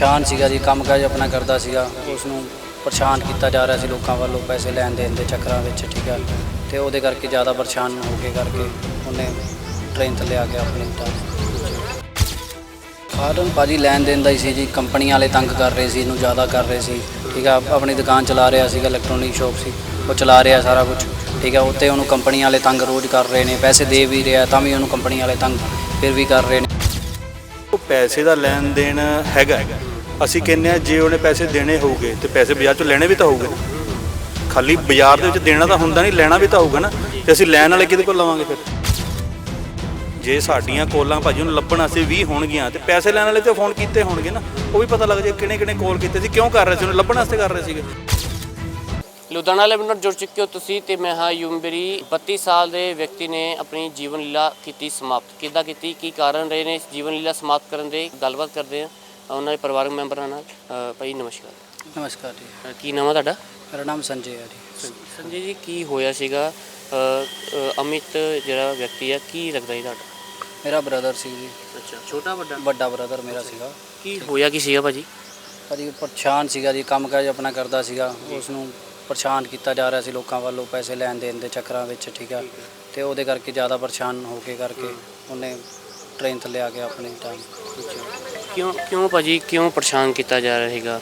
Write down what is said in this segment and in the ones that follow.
ਪਰੇਸ਼ਾਨ ਸੀਗਾ ਜੀ, ਕੰਮ ਕਾਜ ਆਪਣਾ ਕਰਦਾ ਸੀਗਾ। ਉਸ ਨੂੰ ਪਰੇਸ਼ਾਨ ਕੀਤਾ ਜਾ ਰਿਹਾ ਸੀ ਲੋਕਾਂ ਵੱਲੋਂ ਪੈਸੇ ਲੈਣ ਦੇਣ ਦੇ ਚੱਕਰਾਂ ਵਿੱਚ, ਠੀਕ ਹੈ ਤੇ ਉਹਦੇ ਕਰਕੇ ਜ਼ਿਆਦਾ ਪਰੇਸ਼ਾਨ ਹੋ ਕੇ ਕਰਕੇ ਉਹਨੇ ਟ੍ਰੇਨ ਥੱਲੇ ਆ ਕੇ ਆਪਣੀ ਤਾਂ ਕਾਰਨ ਭਾਜੀ ਲੈਣ ਦੇਣ ਦਾ ਹੀ ਸੀ ਜੀ ਕੰਪਨੀ ਵਾਲੇ ਤੰਗ ਕਰ ਰਹੇ ਸੀ, ਇਹਨੂੰ ਜ਼ਿਆਦਾ ਕਰ ਰਹੇ ਸੀ। ਠੀਕ ਆ, ਆਪਣੀ ਦੁਕਾਨ ਚਲਾ ਰਿਹਾ ਸੀਗਾ ਇਲੈਕਟ੍ਰੋਨਿਕ ਸ਼ਾਪ ਸੀ। ਉਹ ਚਲਾ ਰਿਹਾ ਸਾਰਾ ਕੁਝ ਠੀਕ ਆ। ਉੱਤੇ ਉਹਨੂੰ ਕੰਪਨੀ ਵਾਲੇ ਤੰਗ ਰੋਜ਼ ਕਰ ਰਹੇ ਨੇ, ਪੈਸੇ ਦੇ ਵੀ ਰਿਹਾ, ਤਾਂ ਵੀ ਉਹਨੂੰ ਕੰਪਨੀ ਵਾਲੇ ਤੰਗ ਫਿਰ ਵੀ ਕਰ ਰਹੇ ਨੇ। ਉਹ ਪੈਸੇ ਦਾ ਲੈਣ ਦੇਣ ਹੈਗਾ। ਅਸੀਂ ਕਹਿੰਦੇ ਆ ਜੇ ਉਹਨੇ ਪੈਸੇ ਦੇਣੇ ਹੋਊਗੇ ਤੇ ਪੈਸੇ ਬਾਜ਼ਾਰ ਚੋਂ ਲੈਣੇ ਵੀ ਤਾਂ ਹੋਊਗੇ। ਖਾਲੀ ਬਾਜ਼ਾਰ ਦੇ ਵਿੱਚ ਦੇਣਾ ਤਾਂ ਹੁੰਦਾ ਨਹੀਂ, ਲੈਣਾ ਵੀ ਤਾਂ ਹੋਊਗਾ ਨਾ, ਤੇ ਅਸੀਂ ਲੈਣ ਵਾਲੇ ਕਿਹਦੇ ਕੋਲ ਲਵਾਂਗੇ ਫਿਰ? ਜੇ ਸਾਡੀਆਂ ਕੋਲਾਂ ਭਾਜੀ ਨੂੰ ਲੱਭਣ ਵਾਸਤੇ 20 ਹੋਣਗੀਆਂ ਤੇ ਪੈਸੇ ਲੈਣ ਵਾਲੇ ਤੇ ਫੋਨ ਕੀਤੇ ਹੋਣਗੇ ਨਾ, ਉਹ ਵੀ ਪਤਾ ਲੱਗ ਜਾਏ ਕਿਹਨੇ ਕਿਹਨੇ ਕਾਲ ਕੀਤੇ ਸੀ, ਕਿਉਂ ਕਰ ਰਹੇ ਸੀ, ਉਹਨੂੰ ਲੱਭਣ ਵਾਸਤੇ ਕਰ ਰਹੇ ਸੀਗੇ। ਲੁਧਿਆਣਾ ਲਾਈਵ ਨਾਲ ਜੁੜ ਚੁੱਕੇ ਹੋ ਤੁਸੀਂ ਤੇ ਮੈਂ ਹਾਂ ਯੂਮਬਰੀ 32 ਸਾਲ ਦੇ ਵਿਅਕਤੀ ਨੇ ਆਪਣੀ ਜੀਵਨ ਲੀਲਾ ਕੀਤੀ ਸਮਾਪਤ। ਕਿੱਦਾਂ ਕੀਤੀ, ਕੀ ਕਾਰਨ ਰਹੇ ਨੇ ਇਸ ਜੀਵਨ ਲੀਲਾ ਸਮਾਪਤ ਕਰਨ ਦੇ? ਗੱਲਬਾਤ ਕਰਦੇ ਹਾਂ। ਉਹਨਾਂ ਦੇ ਪਰਿਵਾਰਕ ਮੈਂਬਰਾਂ ਨਾਲ ਅ, ਭਾਈ ਨਮਸਕਾਰ। ਨਮਸਕਾਰ ਜੀ। ਅ, ਕੀ ਨਾਮ ਆ ਤੁਹਾਡਾ? ਮੇਰਾ ਨਾਮ ਸੰਜੇ ਹੈ ਜੀ। ਸੰਜੇ ਜੀ ਕੀ ਹੋਇਆ ਸੀਗਾ? ਅ, ਅ, ਅਮਿਤ ਜਿਹੜਾ ਵਿਅਕਤੀ ਆ ਕੀ ਲੱਗਦਾ ਜੀ ਤੁਹਾਡਾ? ਮੇਰਾ ਬ੍ਰਦਰ ਸੀ ਜੀ। ਅੱਛਾ ਛੋਟਾ ਵੱਡਾ? ਵੱਡਾ ਬ੍ਰਦਰ ਮੇਰਾ ਸੀਗਾ। ਕੀ ਹੋਇਆ ਕੀ ਸੀਗਾ ਭਾਜੀ? ਭਾਜੀ ਪਰੇਸ਼ਾਨ ਸੀਗਾ ਜੀ ਕੰਮ ਕਾਜ ਆਪਣਾ ਕਰਦਾ ਸੀਗਾ। ਉਸ ਨੂੰ ਪਰੇਸ਼ਾਨ ਕੀਤਾ ਜਾ ਰਿਹਾ ਸੀ ਲੋਕਾਂ ਵੱਲੋਂ ਪੈਸੇ ਲੈਣ ਦੇਣ ਦੇ ਚੱਕਰਾਂ ਵਿੱਚ ਠੀਕ ਆ। ਤੇ ਉਹਦੇ ਕਰਕੇ ਜ਼ਿਆਦਾ ਪਰੇਸ਼ਾਨ ਹੋ ਕੇ ਕਰਕੇ ਉਹਨੇ ਟ੍ਰੇਨ ਥੱਲੇ ਆ ਕੇ ਆਪਣੀ ਤਾਂ ਕਿਉਂ ਕਿਉਂ ਭਾਜੀ ਕਿਉਂ ਪਰੇਸ਼ਾਨ ਕੀਤਾ ਜਾ ਰਿਹਾ ਸੀਗਾ?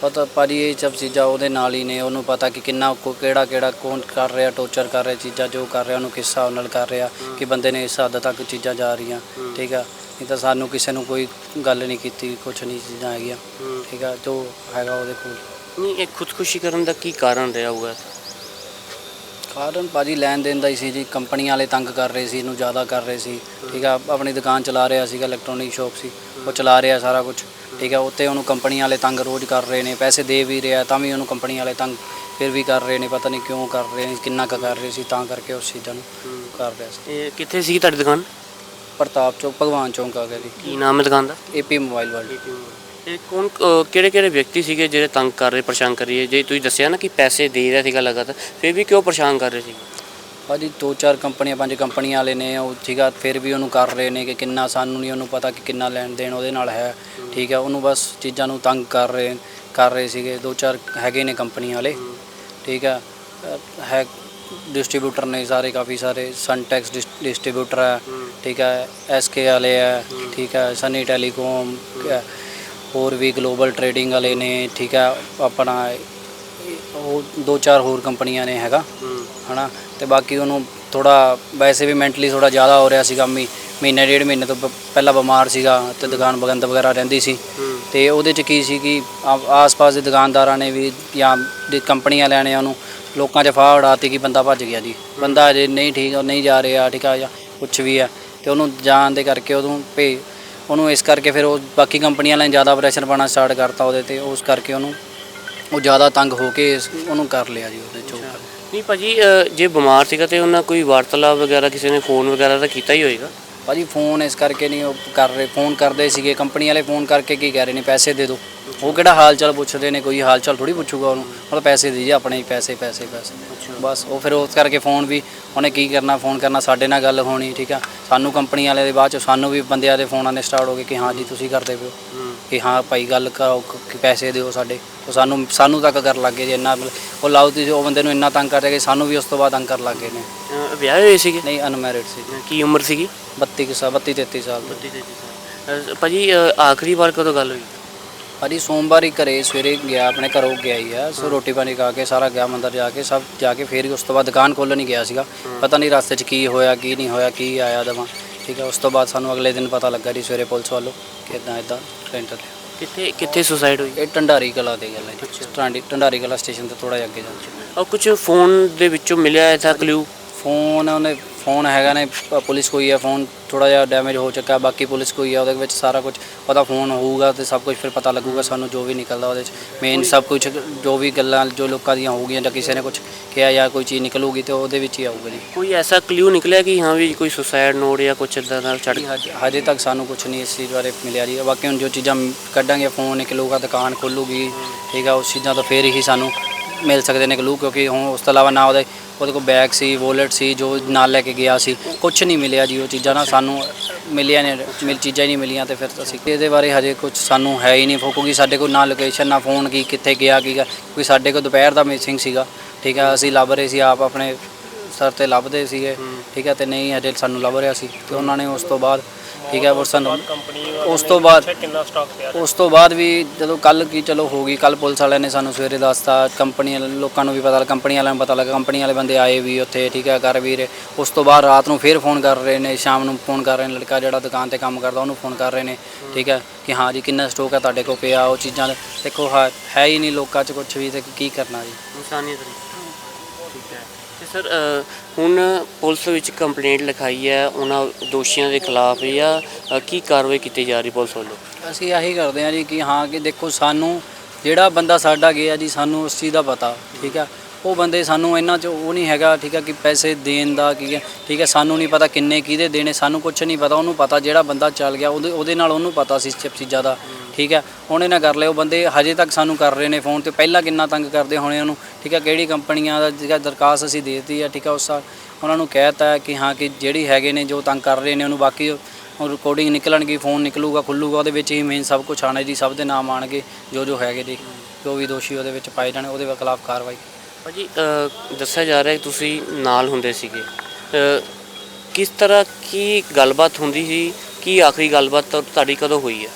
ਪਤਾ ਭਾਜੀ ਇਹ ਸਭ ਚੀਜ਼ਾਂ ਉਹਦੇ ਨਾਲ ਹੀ ਨੇ ਉਹਨੂੰ ਪਤਾ ਕਿ ਕਿੰਨਾ ਕੋ ਕਿਹੜਾ ਕਿਹੜਾ ਕੌਣ ਕਰ ਰਿਹਾ ਟੋਰਚਰ ਕਰ ਰਿਹਾ ਚੀਜ਼ਾਂ ਜੋ ਕਰ ਰਿਹਾ ਉਹਨੂੰ ਕਿਸ ਹਿਸਾਬ ਨਾਲ ਕਰ ਰਿਹਾ ਕਿ ਬੰਦੇ ਨੇ ਇਸ ਹੱਦ ਤੱਕ ਚੀਜ਼ਾਂ ਜਾ ਰਹੀਆਂ ਠੀਕ ਆ? ਨਹੀਂ ਤਾਂ ਸਾਨੂੰ ਕਿਸੇ ਨੂੰ ਕੋਈ ਗੱਲ ਨਹੀਂ ਕੀਤੀ ਕੁਛ ਨਹੀਂ ਚੀਜ਼ਾਂ ਹੈਗੀਆਂ ਠੀਕ ਆ? ਜੋ ਹੈਗਾ ਉਹਦੇ ਕੋਲ। ਨਹੀਂ ਇਹ ਖੁਦਕੁਸ਼ੀ ਕਰਨ ਦਾ ਕੀ ਕਾਰਨ ਰਿਹਾ ਹੋਊਗਾ? ਕਾਰਨ ਭਾਜੀ ਲੈਣ ਦੇਣ ਦਾ ਹੀ ਸੀ ਜੀ ਕੰਪਨੀ ਵਾਲੇ ਤੰਗ ਕਰ ਰਹੇ ਸੀ ਇਹਨੂੰ ਜ਼ਿਆਦਾ ਕਰ ਰਹੇ ਸੀ। ਠੀਕ ਆ ਆਪਣੀ ਦੁਕਾਨ ਚਲਾ ਰਿਹਾ ਸੀਗਾ ਇਲੈਕਟ੍ਰੋਨਿਕ ਸ਼ਾਪ ਸੀ। ਉਹ ਚਲਾ ਰਿਹਾ ਸਾਰਾ ਕੁਝ ਠੀਕ ਆ ਉੱਤੇ ਉਹਨੂੰ ਕੰਪਨੀ ਵਾਲੇ ਤੰਗ ਰੋਜ਼ ਕਰ ਰਹੇ ਨੇ ਪੈਸੇ ਦੇ ਵੀ ਰਿਹਾ ਤਾਂ ਵੀ ਉਹਨੂੰ ਕੰਪਨੀ ਵਾਲੇ ਤੰਗ ਫਿਰ ਵੀ ਕਰ ਰਹੇ ਨੇ ਪਤਾ ਨਹੀਂ ਕਿਉਂ ਕਰ ਰਹੇ ਨੇ ਕਿੰਨਾ ਕੁ ਕਰ ਰਹੇ ਸੀ ਤਾਂ ਕਰਕੇ ਉਸ ਚੀਜ਼ਾਂ ਨੂੰ ਕਰ ਰਿਹਾ ਸੀ। ਇਹ ਕਿੱਥੇ ਸੀ ਤੁਹਾਡੀ ਦੁਕਾਨ? ਪ੍ਰਤਾਪ ਚੌਕ ਭਗਵਾਨ ਚੌਂਕ ਆ ਗਿਆ ਜੀ। ਕੀ ਨਾਮ ਹੈ ਦੁਕਾਨ ਦਾ? ਏਪੀ ਮੋਬਾਈਲ ਵਰਲਡ ਇਹ ਕੌਣ ਕਿਹੜੇ ਕਿਹੜੇ ਵਿਅਕਤੀ ਸੀਗੇ ਜਿਹੜੇ ਤੰਗ ਕਰ ਰਹੇ, ਪਰੇਸ਼ਾਨ ਕਰ ਰਹੇ? ਜੇ ਤੁਸੀਂ ਦੱਸਿਆ ਨਾ ਕਿ ਪੈਸੇ ਦੇ ਰਿਹਾ ਸੀਗਾ ਲਗਾਤਾਰ, ਫਿਰ ਵੀ ਕਿਉਂ ਪਰੇਸ਼ਾਨ ਕਰ ਰਹੇ ਸੀ ਭਾਜੀ ਦੋ ਚਾਰ ਕੰਪਨੀਆਂ, ਪੰਜ ਕੰਪਨੀਆਂ ਵਾਲੇ ਨੇ, ਉਹ ਠੀਕਾ ਫਿਰ ਵੀ ਉਹਨੂੰ ਕਰ ਰਹੇ ਨੇ ਕਿ ਕਿੰਨਾ ਸਾਨੂੰ ਨਹੀਂ ਉਹਨੂੰ ਪਤਾ ਕਿ ਕਿੰਨਾ ਲੈਣ ਦੇਣ ਉਹਦੇ ਨਾਲ ਹੈ। ਠੀਕ ਹੈ, ਉਹਨੂੰ ਬਸ ਚੀਜ਼ਾਂ ਨੂੰ ਤੰਗ ਕਰ ਰਹੇ ਕਰ ਰਹੇ ਸੀਗੇ ਦੋ ਚਾਰ ਹੈਗੇ ਨੇ ਕੰਪਨੀਆਂ ਵਾਲੇ। ਠੀਕ ਹੈ, ਅਹ, ਹੈ, ਡਿਸਟ੍ਰੀਬਿਊਟਰ ਨੇ ਸਾਰੇ, ਕਾਫੀ ਸਾਰੇ ਸਨਟੈਕਸ ਡਿਸਟ੍ਰੀਬਿਊਟਰ ਹੈ। ਠੀਕ ਹੈ ਐਸਕੇ ਵਾਲੇ ਹੈ। ਠੀਕ ਹੈ ਸਨੀ ਟੈਲੀਕਾਮ ਹੋਰ ਵੀ ਗਲੋਬਲ ਟਰੇਡਿੰਗ ਵਾਲੇ ਨੇ, ਠੀਕ ਹੈ, ਆਪਣਾ ਉਹ ਦੋ ਚਾਰ ਹੋਰ ਕੰਪਨੀਆਂ ਨੇ ਹੈਗਾ, ਹਨਾ, ਤੇ ਬਾਕੀ ਉਹਨੂੰ ਥੋੜਾ ਵੈਸੇ ਵੀ ਮੈਂਟਲੀ ਥੋੜਾ ਜ਼ਿਆਦਾ ਹੋ ਰਿਹਾ ਸੀਗਾ ਮੀ ਮਹੀਨੇ ਡੇਢ ਮਹੀਨੇ ਤੋਂ ਪਹਿਲਾਂ ਬਿਮਾਰ ਸੀਗਾ, ਤੇ ਦੁਕਾਨ ਬਗੰਦ ਵਗੈਰਾ ਰਹਿੰਦੀ ਸੀ, ਤੇ ਉਹਦੇ ਚ ਕੀ ਸੀ ਕਿ ਆਸ-ਪਾਸ ਦੇ ਦੁਕਾਨਦਾਰਾਂ ਨੇ ਵੀ ਜਾਂ ਦੀ ਕੰਪਨੀ ਵਾਲਿਆਂ ਉਹਨੂੰ ਲੋਕਾਂ 'ਚ ਫਾਹ ਉਡਾਤੀ ਕਿ ਬੰਦਾ ਭੱਜ ਗਿਆ ਜੀ। ਬੰਦਾ ਅਜੇ ਨਹੀਂ ਠੀਕ, ਨਹੀਂ ਜਾ ਰਿਹਾ, ਠੀਕ ਆ, ਜਾਂ ਕੁਝ ਵੀ ਆ ਤੇ ਉਹਨੂੰ ਜਾਣ ਦੇ ਕਰਕੇ ਉਹਨੂੰ ਭੇ ਉਹਨੂੰ ਇਸ ਕਰਕੇ ਫਿਰ ਉਹ ਬਾਕੀ ਕੰਪਨੀਆਂ ਵਾਲਿਆਂ ਨੇ ਜ਼ਿਆਦਾ ਪ੍ਰੈਸ਼ਰ ਪਾਉਣਾ ਸਟਾਰਟ ਕਰਤਾ ਉਹਦੇ ਤੇ ਉਸ ਕਰਕੇ ਉਹਨੂੰ ਉਹ ਜ਼ਿਆਦਾ ਤੰਗ ਹੋ ਕੇ ਇਸ- ਉਹਨੂੰ ਕਰ ਲਿਆ ਜੀ ਉਹਦੇ ਚੋਂ ਨਹੀਂ ਭਾਜੀ ਅ, ਜੇ ਬਿਮਾਰ ਸੀਗਾ ਤੇ ਉਹਨਾਂ ਕੋਈ ਵਾਰਤਾਲਾਪ ਵਗੈਰਾ ਕਿਸੇ ਨੇ ਫੋਨ ਵਗੈਰਾ ਤਾਂ ਕੀਤਾ ਹੀ ਹੋਏਗਾ? ਭਾਜੀ ਫੋਨ ਇਸ ਕਰਕੇ ਨਹੀਂ ਉਹ ਕਰ ਰਹੇ ਫੋਨ ਕਰਦੇ ਸੀਗੇ ਕੰਪਨੀ ਵਾਲੇ ਫੋਨ ਕਰਕੇ ਕੀ ਕਹਿ ਰਹੇ ਨੇ ਪੈਸੇ ਦੇ ਦਿਓ। ਉਹ ਕਿਹੜਾ ਹਾਲ ਚਾਲ ਪੁੱਛਦੇ ਨੇ ਕੋਈ ਹਾਲ ਚਾਲ ਥੋੜੀ ਪੁੱਛੂਗਾ ਉਹਨੂੰ। ਮਤਲਬ ਪੈਸੇ ਦੇ ਜੀ ਆਪਣੇ ਹੀ ਪੈਸੇ ਪੈਸੇ ਪੈਸੇ। ਬਸ ਉਹ ਫਿਰ ਉਸ ਕਰਕੇ ਫੋਨ ਵੀ ਉਹਨੇ ਕੀ ਕਰਨਾ ਫੋਨ ਕਰਨਾ ਸਾਡੇ ਨਾਲ ਗੱਲ ਹੋਣੀ ਠੀਕ ਆ। ਸਾਨੂੰ ਕੰਪਨੀ ਵਾਲੇ ਦੇ ਬਾਅਦ ਚ ਸਾਨੂੰ ਵੀ ਬੰਦਿਆਂ ਦੇ ਫੋਨ ਆਨੇ ਸਟਾਰਟ ਹੋ ਗਏ ਕਿ ਹਾਂ ਜੀ ਤੁਸੀਂ ਕਰਦੇ ਪਿਓ ਕਿ ਹਾਂ ਭਾਈ ਗੱਲ ਕਰੋ ਕਿ ਪੈਸੇ ਦਿਓ ਸਾਡੇ। ਉਹ ਸਾਨੂੰ ਸਾਨੂੰ ਤੱਕ ਕਰ ਲੱਗੇ ਜੀ ਇੰਨਾ ਉਹ ਲਾਉਤੀ ਉਹ ਬੰਦੇ ਨੂੰ ਇੰਨਾ ਤੰਗ ਕਰ ਰਿਹਾ ਕਿ ਸਾਨੂੰ ਵੀ ਉਸ ਤੋਂ ਬਾਅਦ ਤੰਗ ਕਰਨ ਲੱਗੇ ਨੇ। ਵਿਆਹੇ ਹੋਏ ਸੀਗੇ? ਨਹੀਂ ਅਨਮੈਰਿਡ ਸੀ। ਕੀ ਉਮਰ ਸੀਗੀ? 32 ਕੁ ਸਾਲ 32 33 ਸਾਲ ਦੇ। 32 ਸਾਲ। ਭਾਜੀ ਆਖਰੀ ਵਾਰ ਕਦੋਂ ਗੱਲ ਹੋਈ? ਭਾਜੀ ਸੋਮਵਾਰ ਹੀ ਘਰੇ ਸਵੇਰੇ ਗਿਆ ਆਪਣੇ ਘਰੋਂ ਗਿਆ ਹੀ। ਆ ਸੋ ਰੋਟੀ ਪਾਣੀ ਖਾ ਕੇ ਸਾਰਾ ਗਿਆ ਮੰਦਰ ਜਾ ਕੇ ਸਭ ਜਾ ਕੇ ਫੇਰ ਹੀ ਉਸ ਤੋਂ ਬਾਅਦ ਦੁਕਾਨ ਖੋਲ੍ਹਣ ਹੀ ਗਿਆ ਸੀਗਾ। ਪਤਾ ਨਹੀਂ ਰਸਤੇ 'ਚ ਕੀ ਹੋਇਆ ਕੀ ਨਹੀਂ ਹੋਇਆ ਕੀ ਆਇਆ ਦਵਾਂ। ਠੀਕ ਹੈ ਉਸ ਤੋਂ ਬਾਅਦ ਸਾਨੂੰ ਅਗਲੇ ਦਿਨ ਪਤਾ ਲੱਗਾ ਜੀ ਸਵੇਰੇ ਪੁਲਿਸ ਵੱਲੋਂ ਕਿ ਇਦਾਂ ਇਦਾਂ ਤੇ ਕਿੱਥੇ ਕਿੱਥੇ ਸੁਸਾਈਡ ਹੋਈ? ਇਹ ਟੰਡਾਰੀ ਕਲਾ ਦੇ ਗੱਲ ਹੈ ਜੀ ਟਾਂਡੀ ਟੰਡਾਰੀ ਕਲਾ ਸਟੇਸ਼ਨ ਤੋਂ ਥੋੜਾ ਜਿਹਾ ਅੱਗੇ ਜਾ ਔਰ ਕੁਝ ਫੋਨ ਦੇ ਵਿੱਚੋਂ ਮਿਲਿਆ ਐਸਾ ਕਲੂ ਫੋਨ ਉਹਨੇ ਫੋਨ ਹੈਗਾ ਨੇ ਪ- ਪੁਲਿਸ ਕੋਈ ਹੈ ਫੋਨ ਥੋੜਾ ਜਿਹਾ ਡੈਮੇਜ ਹੋ ਚੁੱਕਾ ਬਾਕੀ ਪੁਲਿਸ ਕੋਈ ਹੈ ਉਹਦੇ ਵਿੱਚ ਸਾਰਾ ਕੁਝ ਉਹਦਾ ਫੋਨ ਹੋਊਗਾ ਤੇ ਸਭ ਕੁਝ ਫਿਰ ਪਤਾ ਲੱਗੂਗਾ ਸਾਨੂੰ ਜੋ ਵੀ ਨਿਕਲਦਾ ਉਹਦੇ ਚ। ਮੇਨ ਸਭ ਕੁਝ ਜੋ ਵੀ ਗੱਲਾਂ ਜੋ ਲੋਕਾਂ ਦੀਆਂ ਹੋਊਗੀਆਂ ਜਾਂ ਕਿਸੇ ਨੇ ਕੁਝ ਕਿਹਾ ਜਾਂ ਕੋਈ ਚੀਜ਼ ਨਿਕਲੂਗੀ ਤੇ ਉਹਦੇ ਵਿੱਚ ਹੀ ਆਊਗਾ ਜੀ। ਕੋਈ ਐਸਾ ਕਲੂ ਨਿਕਲਿਆ ਕਿ ਹਾਂ ਵੀ ਕੋਈ ਸੁਸਾਈਡ ਨੋਟ ਜਾਂ ਕੁਝ ਇਦਾਂ ਦਾ ਚੜ ਹਜੇ- ਹਜੇ ਤੱਕ ਸਾਨੂੰ ਕੁਝ ਨਹੀਂ ਇਸ ਚੀਜ਼ ਬਾਰੇ ਮਿਲਿਆ ਜੀ। ਬਾਕੀ ਹੁਣ ਜੋ ਚੀਜ਼ਾਂ ਕੱਢਾਂਗੇ ਫੋਨ ਨਿਕਲੂਗਾ ਦੁਕਾਨ ਖੋਲੂਗੀ ਠੀਕ ਆ ਉਸ ਚੀਜ਼ਾਂ ਤੋਂ ਫੇਰ ਹੀ ਸਾਨੂੰ ਮਿਲ ਸਕਦੇ ਨੇ ਕਲੂ ਕਿਉਂਕਿ ਹੁਣ ਉਸ ਤੋਂ ਇਲਾਵਾ ਨਾ ਉਹਦੇ ਉਹਦੇ ਕੋਲ ਬੈਗ ਸੀ ਵੋਲਟ ਸੀ ਜੋ ਨਾਲ ਲੈ ਕੇ ਗਿਆ ਸੀ ਕੁਝ ਨਹੀਂ ਮਿਲਿਆ ਜੀ ਉਹ ਚੀਜ਼ਾਂ ਨਾ ਸਾਨੂੰ ਮਿਲੀਆਂ ਨੇ ਮਿਲ ਚੀਜ਼ਾਂ ਹੀ ਨਹੀਂ ਮਿਲੀਆਂ ਤੇ ਫਿਰ ਅਸੀਂ ਇਹਦੇ ਬਾਰੇ ਹਜੇ ਕੁਝ ਸਾਨੂੰ ਹੈ ਹੀ ਨਹੀਂ ਕਿਉਂਕਿ ਸਾਡੇ ਕੋਲ ਨਾ ਲੋਕੇਸ਼ਨ ਨਾ ਫੋਨ ਕੀ ਕਿੱਥੇ ਗਿਆ ਕੀ। ਕਿਉਂਕਿ ਸਾਡੇ ਕੋਲ ਦੁਪਹਿਰ ਦਾ ਮਿਸਿੰਗ ਸੀਗਾ ਠੀਕ ਹੈ ਅਸੀਂ ਲੱਭ ਰਹੇ ਸੀ ਆਪ ਆਪਣੇ ਸਰ ਤੇ ਲੱਭਦੇ ਸੀਗੇ ਠੀਕ ਹੈ ਤੇ ਨਹੀਂ ਹਜੇ ਸਾਨੂੰ ਲੱਭ ਰਿਹਾ ਸੀ ਤੇ ਉਹਨਾਂ ਨੇ ਉਸ ਤੋਂ ਬਾਅਦ ਠੀਕ ਹੈ ਉਹ ਸਾਨੂੰ ਉਸ ਤੋਂ ਬਾਅਦ ਕਿੰਨਾ ਸਟਾਕ ਪਿਆ ਉਸ ਤੋਂ ਬਾਅਦ ਵੀ ਜਦੋਂ ਕੱਲ ਕੀ ਚਲੋ ਹੋ ਗਈ ਕੱਲ ਪੁਲਿਸ ਵਾਲਿਆਂ ਨੇ ਸਾਨੂੰ ਸਵੇਰੇ ਦੱਸਤਾ ਕੰਪਨੀ ਵਾਲੇ ਲੋਕਾਂ ਨੂੰ ਵੀ ਪਤਾ ਲੱਗਾ ਕੰਪਨੀ ਵਾਲਿਆਂ ਨੂੰ ਪਤਾ ਲੱਗਾ ਕੰਪਨੀ ਵਾਲੇ ਬੰਦੇ ਆਏ ਵੀ ਉੱਥੇ ਠੀਕ ਹੈ ਕਰ ਵੀ ਰਹੇ ਉਸ ਤੋਂ ਬਾਅਦ ਰਾਤ ਨੂੰ ਫੇਰ ਫੋਨ ਕਰ ਰਹੇ ਨੇ ਸ਼ਾਮ ਨੂੰ ਫੋਨ ਕਰ ਰਹੇ ਨੇ ਲੜਕਾ ਜਿਹੜਾ ਦੁਕਾਨ ਤੇ ਕੰਮ ਕਰਦਾ ਉਹਨੂੰ ਫੋਨ ਕਰ ਰਹੇ ਨੇ ਠੀਕ ਹੈ ਕਿ ਹਾਂ ਜੀ ਕਿੰਨਾ ਸਟਾਕ ਹੈ ਤੁਹਾਡੇ ਕੋਲ ਪਿਆ ਉਹ ਚੀਜ਼ਾਂ ਦਾ। ਦੇਖੋ ਹੈ ਹੈ ਹੀ ਨਹੀਂ ਲੋਕਾਂ 'ਚ ਕੁਝ ਵੀ ਤੇ ਕੀ ਕਰਨਾ ਜੀ। ਇਨਸਾਨੀਅਤ ਦੀ ਠੀਕ ਹੈ। ਤੇ ਸਰ ਅ, ਹੁਣ ਪੁਲਿਸ ਵਿੱਚ ਕੰਪਲੇਂਟ ਲਿਖਾਈ ਹੈ ਉਹਨਾਂ ਦੋਸ਼ੀਆਂ ਦੇ ਖਿਲਾਫ ਜਾਂ ਅ, ਕੀ ਕਾਰਵਾਈ ਕੀਤੀ ਜਾ ਰਹੀ ਪੁਲਿਸ ਵੱਲੋਂ? ਅਸੀਂ ਆਹੀ ਕਰਦੇ ਹਾਂ ਜੀ ਕਿ ਹਾਂ ਕਿ ਦੇਖੋ ਸਾਨੂੰ ਜਿਹੜਾ ਬੰਦਾ ਸਾਡਾ ਗਿਆ ਜੀ ਸਾਨੂੰ ਉਸ ਚੀਜ਼ ਦਾ ਪਤਾ ਠੀਕ ਹੈ? ਉਹ ਬੰਦੇ ਸਾਨੂੰ ਇਹਨਾਂ 'ਚ ਉਹ ਨਹੀਂ ਹੈਗਾ ਠੀਕ ਹੈ ਕਿ ਪੈਸੇ ਦੇਣ ਦਾ ਕੀ ਹੈ ਠੀਕ ਹੈ? ਸਾਨੂੰ ਨਹੀਂ ਪਤਾ ਕਿੰਨੇ ਕਿਹਦੇ ਦੇਣੇ ਸਾਨੂੰ ਕੁਝ ਨਹੀਂ ਪਤਾ ਉਹਨੂੰ ਪਤਾ ਜਿਹੜਾ ਬੰਦਾ ਚੱਲ ਗਿਆ ਉਹਦੇ ਉਹਦੇ ਨਾਲ ਉਹਨੂੰ ਪਤਾ ਸੀ ਇਸ ਚੀਜ਼ਾਂ ਦਾ। ਠੀਕ ਹੈ? ਉਹਨੇ ਨਾ ਕਰ ਲਿਓ ਬੰਦੇ ਹਜੇ ਤੱਕ ਸਾਨੂੰ ਕਰ ਰਹੇ ਨੇ ਫੋਨ ਤੇ ਪਹਿਲਾਂ ਕਿੰਨਾ ਤੰਗ ਕਰਦੇ ਹੋਣੇ ਉਹਨੂੰ ਠੀਕ ਹੈ? ਕਿਹੜੀ ਕੰਪਨੀਆਂ ਦਾ ਜਿਹੜਾ ਦਰਖਾਸਤ ਅਸੀਂ ਦੇਤੀ ਦਿੱਤੀ ਹੈ ਠੀਕ ਹੈ? ਉਸ ਸਾਲ ਉਹਨਾਂ ਨੂੰ ਕਹਿਤਾ ਹੈ ਕਿ ਹਾਂ ਕਿ ਜਿਹੜੀ ਹੈਗੇ ਨੇ ਜੋ ਤੰਗ ਕਰ ਰਹੇ ਨੇ ਉਹਨੂੰ ਬਾਕੀ ਉਹ ਰਿਕਾਰਡਿੰਗ ਨਿਕਲਣਗੀ ਫੋਨ ਨਿਕਲੂਗਾ ਖੁੱਲੂਗਾ ਉਹਦੇ ਵਿੱਚ ਹੀ ਮੇਨ ਸਭ ਕੁਝ ਆਣਾ ਜੀ ਸਭ ਦੇ ਨਾਮ ਆਣਗੇ ਜੋ ਜੋ ਹੈਗੇ ਜੀ ਜੋ ਵੀ ਦੋਸ਼ੀ ਉਹਦੇ ਵਿੱਚ ਪਾਏ ਜਾਣੇ ਉਹਦੇ ਖਿਲਾਫ ਕਾਰਵਾਈ। ਭਾਜੀ ਅ, ਦੱਸਿਆ ਜਾ ਰਿਹਾ ਕਿ ਤੁਸੀਂ ਨਾਲ ਹੁੰਦੇ ਸੀਗੇ। ਕਿਸ ਤਰ੍ਹਾਂ ਕੀ ਗੱਲਬਾਤ ਹੁੰਦੀ ਸੀ? ਕੀ ਆਖਰੀ ਗੱਲਬਾਤ ਤੁਹਾਡੀ ਕਦੋਂ ਹੋਈ ਹੈ?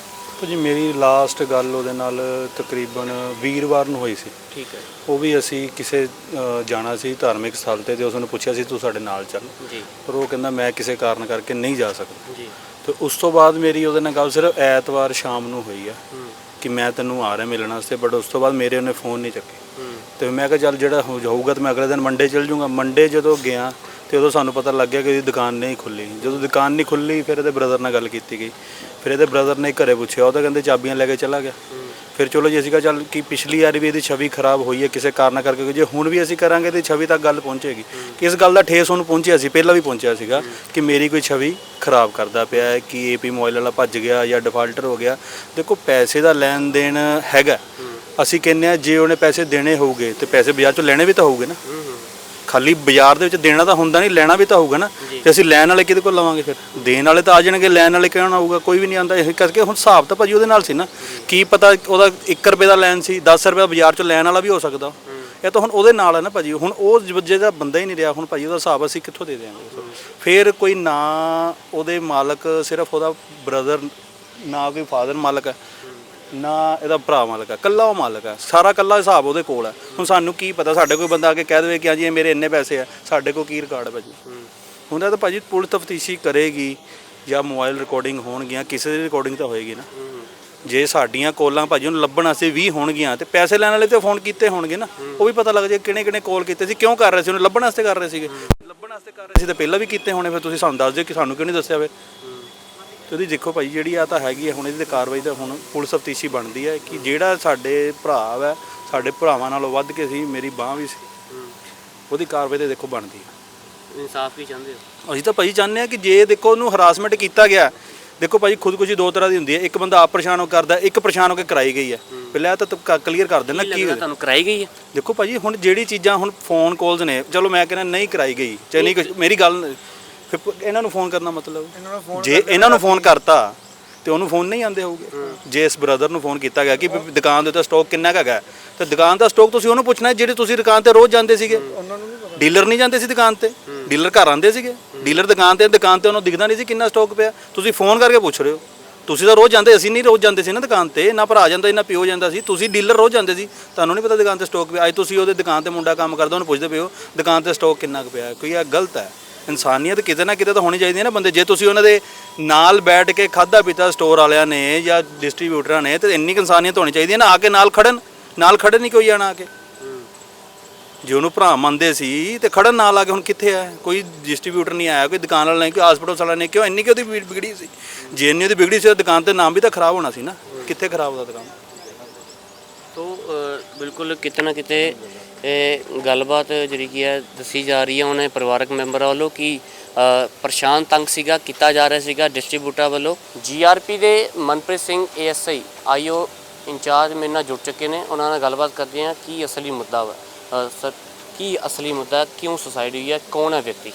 ਭਾਜੀ ਮੇਰੀ ਲਾਸਟ ਗੱਲ ਉਹਦੇ ਨਾਲ ਤਕਰੀਬਨ ਵੀਰਵਾਰ ਨੂੰ ਹੋਈ ਸੀ। ਠੀਕ ਹੈ। ਉਹ ਵੀ ਅਸੀਂ ਕਿਸੇ ਅ, ਜਾਣਾ ਸੀ ਧਾਰਮਿਕ ਸਥਲ ਤੇ ਤੇ ਉਸ ਨੂੰ ਪੁੱਛਿਆ ਸੀ ਤੂੰ ਸਾਡੇ ਨਾਲ ਚੱਲ। ਜੀ। ਪਰ ਉਹ ਕਹਿੰਦਾ ਮੈਂ ਕਿਸੇ ਕਾਰਨ ਕਰਕੇ ਨਹੀਂ ਜਾ ਸਕਦਾ। ਜੀ। ਤੇ ਉਸ ਤੋਂ ਬਾਅਦ ਮੇਰੀ ਉਹਦੇ ਨਾਲ ਗੱਲ ਸਿਰਫ ਐਤਵਾਰ ਸ਼ਾਮ ਨੂੰ ਹੋਈ ਆ ਹੂੰ। ਕਿ ਮੈਂ ਤੈਨੂੰ ਆ ਰਿਹਾ ਮਿਲਣ ਵਾਸਤੇ ਬਟ ਉਸ ਤੋਂ ਬਾਅਦ ਮੇਰੇ ਉਹਨੇ ਫੋਨ ਨਹੀਂ ਚੱਕੇ ਹੂੰ। ਤੇ ਮੈਂ ਕਿਹਾ ਚੱਲ ਜਿਹੜਾ ਹੋ ਜਾਊਗਾ ਤੇ ਮੈਂ ਅਗਲੇ ਦਿਨ ਮੰਡੇ ਚਲ ਜਾਊਂਗਾ ਮੰਡੇ ਜਦੋਂ ਗਿਆ ਤੇ ਉਦੋਂ ਸਾਨੂੰ ਪਤਾ ਲੱਗ ਗਿਆ ਕਿ ਇਹਦੀ ਦੁਕਾਨ ਨਹੀਂ ਖੁੱਲੀ। ਜਦੋਂ ਦੁਕਾਨ ਨਹੀਂ ਖੁੱਲੀ ਫਿਰ ਇਹਦੇ ਬ੍ਰਦਰ ਨਾਲ ਗੱਲ ਕੀਤੀ ਗਈ। ਫਿਰ ਇਹਦੇ ਬ੍ਰਦਰ ਨੇ ਘਰੇ ਪੁੱਛਿਆ, ਉਹ ਤਾਂ ਕਹਿੰਦੇ ਚਾਬੀਆਂ ਲੈ ਕੇ ਚਲਾ ਗਿਆ। ਫਿਰ ਚਲੋ ਜੀ, ਅਸੀਂ ਕਿਹਾ ਚੱਲ ਕਿ ਪਿਛਲੀ ਵਾਰੀ ਵੀ ਇਹਦੀ ਛਵੀ ਖਰਾਬ ਹੋਈ ਹੈ ਕਿਸੇ ਕਾਰਨ ਕਰਕੇ ਜੇ ਹੁਣ ਵੀ ਅਸੀਂ ਕਰਾਂਗੇ ਤੇ ਛਵੀ ਤੱਕ ਗੱਲ ਪਹੁੰਚੇਗੀ। ਕਿ ਇਸ ਗੱਲ ਦਾ ਠੇਸ ਹੁਣ ਪਹੁੰਚਿਆ ਸੀ, ਪਹਿਲਾਂ ਵੀ ਪਹੁੰਚਿਆ ਸੀਗਾ ਕਿ ਮੇਰੀ ਕੋਈ ਛਵੀ ਖਰਾਬ ਕਰਦਾ ਪਿਆ ਹੈ, ਕਿ ਏਪੀ ਮੋਬਾਈਲ ਵਾਲਾ ਭੱਜ ਗਿਆ ਜਾਂ ਡਿਫਾਲਟਰ ਹੋ ਗਿਆ। ਦੇਖੋ, ਪੈਸੇ ਦਾ ਲੈਣ ਦੇਣ ਹੈਗਾ। ਅਸੀਂ ਕਹਿੰਦੇ ਆ ਜੇ ਉਹਨੇ ਪੈਸੇ ਦੇਣੇ ਹੋਊਗੇ, ਤੇ ਪੈਸੇ ਬਾਜ਼ਾਰ ਚੋਂ ਲੈਣੇ ਵੀ ਤਾਂ ਹੋਊਗੇ ਨਾ। ਖਾਲੀ ਬਾਜ਼ਾਰ ਦੇ ਵਿੱਚ ਦੇਣਾ ਤਾਂ ਹੁੰਦਾ ਨਹੀਂ ਲੈਣਾ ਵੀ ਤਾਂ ਹੋਊਗਾ ਨਾ। ਤੇ ਅਸੀਂ ਲੈਣ ਵਾਲੇ ਕਿਹਦੇ ਕੋਲ ਲਵਾਂਗੇ ਫਿਰ? ਦੇਣ ਵਾਲੇ ਤਾਂ ਆ ਜਾਣਗੇ ਲੈਣ ਵਾਲੇ ਕਿਉਂ ਨਾ ਆਊਗਾ ਕੋਈ ਵੀ ਨਹੀਂ ਆਉਂਦਾ। ਇਹ ਕਰਕੇ ਹੁਣ ਹਿਸਾਬ ਤਾਂ ਭਾਜੀ ਉਹਦੇ ਨਾਲ ਸੀ ਨਾ। ਕੀ ਪਤਾ ਉਹਦਾ 1 ਰੁਪਏ ਦਾ ਲੈਣ ਸੀ 10 ਰੁਪਏ ਦਾ ਬਾਜ਼ਾਰ ਚੋਂ ਲੈਣ ਵਾਲਾ ਵੀ ਹੋ ਸਕਦਾ। ਇਹ ਤਾਂ ਹੁਣ ਉਹਦੇ ਨਾਲ ਹੈ ਨਾ ਭਾਜੀ। ਹੁਣ ਉਹ ਜਿਹੜਾ ਬੰਦਾ ਹੀ ਨਹੀਂ ਰਿਹਾ ਹੁਣ ਭਾਜੀ ਉਹਦਾ ਹਿਸਾਬ ਅਸੀਂ ਕਿੱਥੋਂ ਦੇ ਦੇਵਾਂਗੇ ਫਿਰ ਕੋਈ ਨਾ ਉਹਦੇ ਮਾਲਕ ਸਿਰਫ ਉਹਦਾ ਬ੍ਰਦਰ ਨਾ ਕੋਈ ਫਾਦਰ ਮਾਲਕ ਹੈ ਨਾ ਇਹਦਾ ਭਰਾ ਮਾਲਕ ਹੈ ਕੱਲਾ ਉਹ ਮਾਲਕ ਹੈ ਸਾਰਾ ਕੱਲਾ ਹਿਸਾਬ ਉਹਦੇ ਕੋਲ ਹੈ ਹੁਣ ਸਾਨੂੰ ਕੀ ਪਤਾ ਸਾਡੇ ਕੋਈ ਬੰਦਾ ਆ ਕੇ ਕਹਿ ਦੇਵੇ ਕਿ ਹਾਂਜੀ ਇਹ ਮੇਰੇ ਇੰਨੇ ਪੈਸੇ ਆ ਸਾਡੇ ਕੋਲ ਕੀ ਰਿਕਾਰਡ ਹੈ। ਭਾਜੀ ਹੁੰਦਾ ਤਾਂ ਭਾਜੀ ਪੁਲਿਸ ਤਫਤੀਸ਼ੀ ਕਰੇਗੀ ਜਾਂ ਮੋਬਾਈਲ ਰਿਕਾਰਡਿੰਗ ਹੋਣਗੀਆਂ ਕਿਸੇ ਦੀ ਰਿਕਾਰਡਿੰਗ ਤਾਂ ਹੋਏਗੀ ਨਾ। ਜੇ ਸਾਡੀਆਂ ਕੋਲਾਂ ਭਾਜੀ ਉਹਨੂੰ ਲੱਭਣ ਵਾਸਤੇ 20 ਹੋਣਗੀਆਂ ਤੇ ਪੈਸੇ ਲੈਣ ਵਾਲੇ ਤੇ ਫੋਨ ਕੀਤੇ ਹੋਣਗੇ ਨਾ। ਉਹ ਵੀ ਪਤਾ ਲੱਗ ਜਾਏ ਕਿਹਨੇ ਕਿਹਨੇ ਕਾਲ ਕੀਤੇ ਸੀ ਕਿਉਂ ਕਰ ਰਹੇ ਸੀ ਉਹਨੂੰ ਲੱਭਣ ਵਾਸਤੇ ਕਰ ਰਹੇ ਸੀਗੇ। ਲੱਭਣ ਵਾਸਤੇ ਕਰ ਰਹੇ ਸੀ ਤੇ ਪਹਿਲਾਂ ਵੀ ਕੀਤੇ ਹੋਣੇ ਫਿਰ ਤੁਸੀਂ ਸਾਨੂੰ ਦੱਸ ਦਿਓ ਕਿ ਸਾਨੂੰ ਕਿਉਂ ਨਹੀਂ ਦੱਸਿਆ ਫਿਰ। ਤੇ ਉਹਦੀ ਦੇਖੋ ਭਾਈ ਜਿਹੜੀ ਆ ਤਾਂ ਹੈਗੀ ਹੈ ਹੁਣ ਇਹਦੀ ਤੇ ਕਾਰਵਾਈ ਤਾਂ ਹੁਣ ਪੁਲਿਸ ਤਫਤੀਸ਼ੀ ਬਣਦੀ ਹੈ ਕਿ ਜਿਹੜਾ ਸਾਡੇ ਭਰਾ ਵਾ ਸਾਡੇ ਭਰਾਵਾਂ ਨਾਲੋਂ ਵੱਧ ਕੇ ਸੀ ਮੇਰੀ ਬਾਹ ਵੀ ਸੀ। ਉਹਦੀ ਕਾਰਵਾਈ ਤੇ ਦੇਖੋ ਬਣਦੀ ਹੈ ਇਨਸਾਫ ਕੀ ਚਾਹੁੰਦੇ ਹੋ? ਅਸੀਂ ਤਾਂ ਭਾਈ ਚਾਹੁੰਦੇ ਆ ਕਿ ਜੇ ਦੇਖੋ ਉਹਨੂੰ ਹਰਾਸਮੈਂਟ ਕੀਤਾ ਗਿਆ ਦੇਖੋ ਭਾਈ ਖੁਦਕੁਸ਼ੀ ਦੋ ਤਰ੍ਹਾਂ ਦੀ ਹੁੰਦੀ ਹੈ ਇੱਕ ਬੰਦਾ ਆਪ ਪਰੇਸ਼ਾਨ ਹੋ ਕਰਦਾ ਇੱਕ ਪਰੇਸ਼ਾਨ ਹੋ ਕੇ ਕਰਾਈ ਗਈ ਹੈ। ਪਹਿਲਾਂ ਇਹ ਤਾਂ ਕਲੀਅਰ ਕਰ ਦੇਣਾ ਕੀ ਕੀ ਲੱਗਦਾ ਤੁਹਾਨੂੰ ਕਰਾਈ ਗਈ ਹੈ ਦੇਖੋ ਭਾਜੀ ਹੁਣ ਜਿਹੜੀ ਚੀਜ਼ਾਂ ਹੁਣ ਫੋਨ ਕਾਲਸ ਨੇ ਚਲੋ ਮੈਂ ਕਹਿੰਦਾ ਨਹੀਂ ਕਰਾਈ ਗਈ। ਚਾਹੇ ਨਹੀਂ ਕੁਛ- ਮੇਰੀ ਗੱਲ ਫਿਰ ਪ- ਇਹਨਾਂ ਨੂੰ ਫੋਨ ਕਰਨਾ ਮਤਲਬ? ਜੇ ਇਹਨਾਂ ਨੂੰ ਫੋਨ ਕਰਤਾ ਤੇ ਉਹਨੂੰ ਫੋਨ ਨਹੀਂ ਆਉਂਦੇ ਹੋਊਗੇ। ਜੇ ਇਸ ਬ੍ਰਦਰ ਨੂੰ ਫੋਨ ਕੀਤਾ ਗਿਆ ਕਿ ਵੀ ਦੁਕਾਨ ਦੇ ਉੱਤੇ ਸਟਾਕ ਕਿੰਨਾ ਕੁ ਹੈਗਾ ਤੇ ਦੁਕਾਨ ਦਾ ਸਟਾਕ ਤੁਸੀਂ ਉਹਨੂੰ ਪੁੱਛਣਾ ਹੈ ਜਿਹੜੇ ਤੁਸੀਂ ਦੁਕਾਨ ਤੇ ਰੋਜ਼ ਜਾਂਦੇ ਸੀਗੇ। ਡੀਲਰ ਨਹੀਂ ਜਾਂਦੇ ਸੀ ਦੁਕਾਨ ਤੇ। ਡੀਲਰ ਘਰ ਆਉਂਦੇ ਸੀਗੇ। ਡੀਲਰ ਦੁਕਾਨ ਤੇ ਦੁਕਾਨ ਤੇ ਉਹਨੂੰ ਦਿਖਦਾ ਨਹੀਂ ਸੀ ਕਿੰਨਾ ਸਟਾਕ ਪਿਆ। ਤੁਸੀਂ ਫੋਨ ਕਰਕੇ ਪੁੱਛ ਰਹੇ ਹੋ। ਤੁਸੀਂ ਤਾਂ ਰੋਜ਼ ਜਾਂਦੇ ਅਸੀਂ ਨਹੀਂ ਰੋਜ਼ ਜਾਂਦੇ ਸੀ ਨਾ ਦੁਕਾਨ ਤੇ। ਨਾ ਭਰਾ ਜਾਂਦਾ ਨਾ ਪਿਓ ਜਾਂਦਾ ਸੀ। ਤੁਸੀਂ ਡੀਲਰ ਰੋਜ਼ ਜਾਂਦੇ ਸੀ। ਤੁਹਾਨੂੰ ਨਹੀਂ ਪਤਾ ਦੁਕਾਨ ਤੇ ਸਟਾਕ ਪਿਆ। ਅੱਜ ਤੁਸੀਂ ਉਹਦੇ ਦੁਕਾਨ ਤੇ ਮੁੰਡਾ ਕੰਮ ਕਰਦਾ ਉਹਨੂੰ ਪੁੱਛਦੇ ਪਿਓ ਦੁਕਾਨ ਤੇ ਸਟਾਕ ਕਿੰਨਾ ਕੁ ਪਿਆ? ਕੋਈ ਇਹ ਗਲਤ ਹੈ। ਇਨਸਾਨੀਅਤ ਕਿਤੇ ਨਾ ਕਿਤੇ ਤਾਂ ਹੋਣੀ ਚਾਹੀਦੀ ਹੈ ਨਾ ਬੰਦੇ। ਜੇ ਤੁਸੀਂ ਉਹਨਾਂ ਦੇ ਨਾਲ ਬੈਠ ਕੇ ਖਾਦਾ ਪੀਤਾ ਸਟੋਰ ਵਾਲਿਆਂ ਨੇ ਜਾਂ ਡਿਸਟ੍ਰੀਬਿਊਟਰਾਂ ਨੇ ਤੇ ਇੰਨੀ ਕੁ ਇਨਸਾਨੀਅਤ ਹੋਣੀ ਚਾਹੀਦੀ ਹੈ ਨਾ ਆ ਕੇ ਨਾਲ ਖੜਨ। ਨਾਲ ਖੜਨ ਨਹੀਂ ਕੋਈ ਜਾਣਾ ਆ ਕੇ। ਜੇ ਉਹਨੂੰ ਭਰਾ ਮੰਨਦੇ ਸੀ ਤੇ ਖੜਨ ਨਾਲ ਆ ਕੇ ਹੁਣ ਕਿੱਥੇ ਆ? ਕੋਈ ਡਿਸਟ੍ਰੀਬਿਊਟਰ ਨਹੀਂ ਆਇਆ ਕੋਈ ਦੁਕਾਨ ਵਾਲਾ ਨਹੀਂ ਕੋਈ ਹਸਪੀਟਲ ਵਾਲਾ ਨਹੀਂ ਕਿਉਂ? ਇੰਨੀ ਕਿ ਉਹਦੀ ਵਿਗ- ਵਿਗੜੀ ਸੀ। ਜੇ ਇੰਨੀ ਉਹਦੀ ਵਿਗੜੀ ਸੀ ਤਾਂ ਦੁਕਾਨ ਤੇ ਨਾਮ ਵੀ ਤਾਂ ਖਰਾਬ ਹੋਣਾ ਸੀ ਨਾ। ਕਿੱਥੇ ਖਰਾਬ ਉਹਦਾ ਦੁਕਾਨ? ਤੋ ਅ, ਬਿਲਕੁਲ ਕਿਤੇ ਨਾ ਕਿਤੇ ਇਹ ਗੱਲਬਾਤ ਜਿਹੜੀ ਕੀ ਹੈ ਦੱਸੀ ਜਾ ਰਹੀ ਹੈ ਉਹਨੇ ਪਰਿਵਾਰਕ ਮੈਂਬਰਾਂ ਵੱਲੋਂ ਕਿ ਅ, ਪਰੇਸ਼ਾਨ ਤੰਗ ਸੀਗਾ ਕੀਤਾ ਜਾ ਰਿਹਾ ਸੀਗਾ ਡਿਸਟ੍ਰੀਬਿਊਟਰ ਵੱਲੋਂ। ਜੀਆਰਪੀ ਦੇ Manpreet Singh ASI IO incharge ਮੇਰੇ ਨਾਲ ਜੁੜ ਚੁੱਕੇ ਨੇ ਉਹਨਾਂ ਨਾਲ ਗੱਲਬਾਤ ਕਰਦੇ ਹਾਂ ਕੀ ਅਸਲੀ ਮੁੱਦਾ ਵਾ ਅ, ਸਰ ਕੀ ਅਸਲੀ ਮੁੱਦਾ ਹੈ? ਕਿਉਂ ਸੁਸਾਈਡ ਹੋਈ ਹੈ ਕੌਣ ਹੈ ਵਿਅਕਤੀ?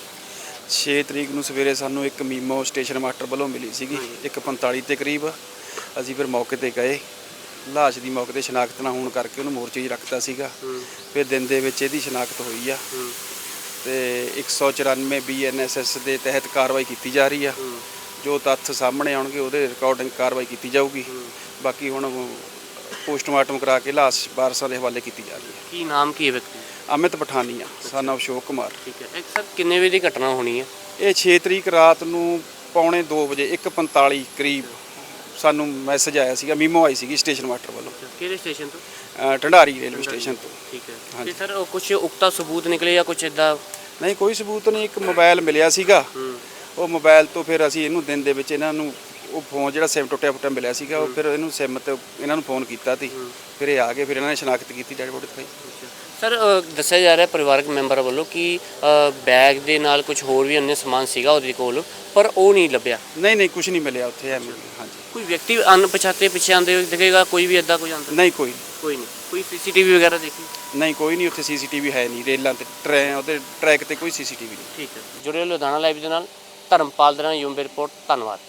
6 ਤਰੀਕ ਨੂੰ ਸਵੇਰੇ ਸਾਨੂੰ ਇੱਕ ਮੀਮੋ ਸਟੇਸ਼ਨ ਮਾਸਟਰ ਵੱਲੋਂ ਮਿਲੀ ਸੀਗੀ 1:45 ਦੇ ਕਰੀਬ। ਅਸੀਂ ਫਿਰ ਮੌਕੇ ਤੇ ਗਏ। ਲਾਸ਼ ਦੀ ਮੌਕੇ ਤੇ ਸ਼ਨਾਖਤ ਨਾ ਹੋਣ ਕਰਕੇ ਉਹਨੂੰ ਮੋਰਚੇ 'ਚ ਰੱਖਤਾ ਸੀਗਾ। ਫਿਰ ਦਿਨ ਦੇ ਵਿੱਚ ਇਹਦੀ ਸ਼ਨਾਖਤ ਹੋਈ ਆ। ਤੇ 194 ਬੀਐਨਐਸਐਸ ਦੇ ਤਹਿਤ ਕਾਰਵਾਈ ਕੀਤੀ ਜਾ ਰਹੀ ਆ। ਜੋ ਤੱਥ ਸਾਹਮਣੇ ਆਉਣਗੇ ਉਹਦੇ ਰਿਕਾਰਡਿੰਗ ਕਾਰਵਾਈ ਕੀਤੀ ਜਾਊਗੀ। ਬਾਕੀ ਹੁਣ ਪੋਸਟਮਾਰਟਮ ਕਰਾ ਕੇ ਲਾਸ਼ ਵਾਰਸਾਂ ਦੇ ਹਵਾਲੇ ਕੀਤੀ ਜਾ ਰਹੀ ਹੈ ਕੀ ਨਾਮ ਕੀ ਹੈ ਵਿਅਕਤੀ? ਅਮਿਤ ਪਠਾਨੀਆ ਸਨ ਅਸ਼ੋਕ ਕੁਮਾਰ। ਠੀਕ ਹੈ। ਇੱਕ ਸਰ ਕਿੰਨੇ ਵਜੇ ਦੀ ਘਟਨਾ ਹੋਣੀ ਹੈ? ਇਹ 6 ਤਰੀਕ ਰਾਤ ਨੂੰ ਪੌਣੇ 2 ਵਜੇ 1:45 ਕਰੀਬ ਸਾਨੂੰ ਮੈਸੇਜ ਆਇਆ ਸੀਗਾ ਮੀਮੋ ਆਈ ਸੀਗੀ ਸਟੇਸ਼ਨ ਮਾਸਟਰ ਵੱਲੋਂ। ਕਿਹੜੇ ਸਟੇਸ਼ਨ ਤੋਂ? ਅ, ਢੰਡਾਰੀ ਰੇਲਵੇ ਸਟੇਸ਼ਨ ਤੋਂ। ਠੀਕ ਹੈ। ਤੇ। ਸਰ ਕੁਝ ਉਕਤਾ ਸਬੂਤ ਨਿਕਲੇ ਜਾਂ ਕੁਝ ਇਦਾਂ ਨਹੀਂ ਕੋਈ ਸਬੂਤ ਨਹੀਂ ਇੱਕ ਮੋਬਾਈਲ ਮਿਲਿਆ ਸੀਗਾ। ਉਹ ਮੋਬਾਈਲ ਤੋਂ ਫਿਰ ਅਸੀਂ ਇਹਨੂੰ ਦਿਨ ਦੇ ਵਿੱਚ ਇਹਨਾਂ ਨੂੰ ਉਹ ਫੋਨ ਜਿਹੜਾ ਸਿਮ ਟੁੱਟਿਆ ਫੁੱਟਿਆ ਮਿਲਿਆ ਸੀਗਾ ਉਹ ਫਿਰ ਇਹਨੂੰ ਸਿਮ ਤੇ ਇਹਨਾਂ ਨੂੰ ਫੋਨ ਕੀਤਾ ਸੀ। ਫਿਰ ਇਹ ਆ ਗਏ ਫਿਰ ਇਹਨਾਂ ਨੇ ਸ਼ਨਾਖਤ ਕੀਤੀ ਡੈਡ ਬੋਡੀ ਦਿਖਾਈ। ਸਰ ਅ, ਦੱਸਿਆ ਜਾ ਰਿਹਾ ਪਰਿਵਾਰਕ ਮੈਂਬਰਾਂ ਵੱਲੋਂ ਕਿ ਅ, ਬੈਗ ਦੇ ਨਾਲ ਕੁਝ ਹੋਰ ਵੀ ਅੰਨੇ ਸਮਾਨ ਸੀਗਾ ਉਹਦੇ ਕੋਲ ਪਰ ਉਹ ਨਹੀਂ ਲੱਭਿਆ। ਨਹੀਂ ਨਹੀਂ ਕੁਝ ਨਹੀਂ ਮਿਲਿਆ ਉੱਥੇ ਐਵੇਂ। ਹਾਂਜੀ। ਵਿਅਕਤੀ ਅਣਪਛਾਤੇ ਪਿੱਛੇ ਹੋਏ ਦਿਖੇਗਾ ਕੋਈ ਵੀ ਇਦਾਂ ਕੋਈ ਆਂਦਾ ਨਹੀਂ ਕੋਈ। ਕੋਈ ਨਹੀਂ। ਕੋਈ ਸੀਸੀਟੀਵੀ ਵਗੈਰਾ ਦੇਖੀ? ਨਹੀਂ ਕੋਈ ਨਹੀਂ ਉੱਥੇ ਸੀਸੀਟੀਵੀ ਹੈ ਨਹੀਂ। ਰੇਲਾਂ ਤੇ ਟ੍ਰੈਨ ਉਹਦੇ ਟਰੈਕ ਤੇ ਕੋਈ ਸੀਸੀਟੀਵੀ ਨਹੀਂ। ਠੀਕ ਹੈ। ਜੁੜੇ ਲੁਧਿਆਣਾ ਲਾਈਵ ਦੇ ਨਾਲ। ਧਰਮਪਾਲ ਦੇ ਨਾਲ ਯੂਮ ਰਿਪੋਰਟ। ਧੰਨਵਾਦ।